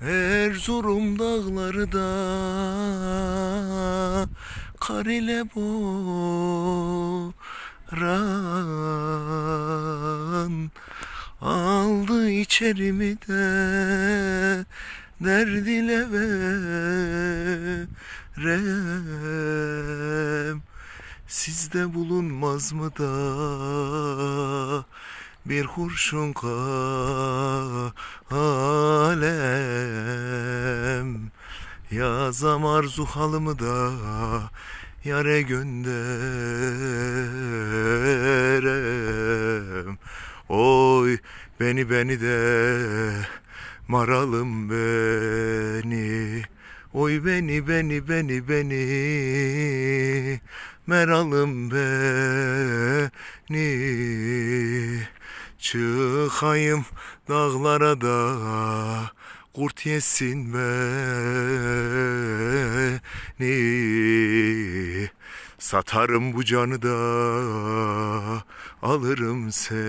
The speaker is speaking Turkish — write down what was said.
Erzurum dağları da kar ile boran Aldı içerimi de derd ile verem. Sizde bulunmaz mı da bir kurşun kalem Yazam arzu halımı da yare gönderem. Oy beni beni de maralım beni. Oy beni beni beni beni meralım beni. Çıkayım dağlara da kurt yesin beni Satarım bu canı da alırım seni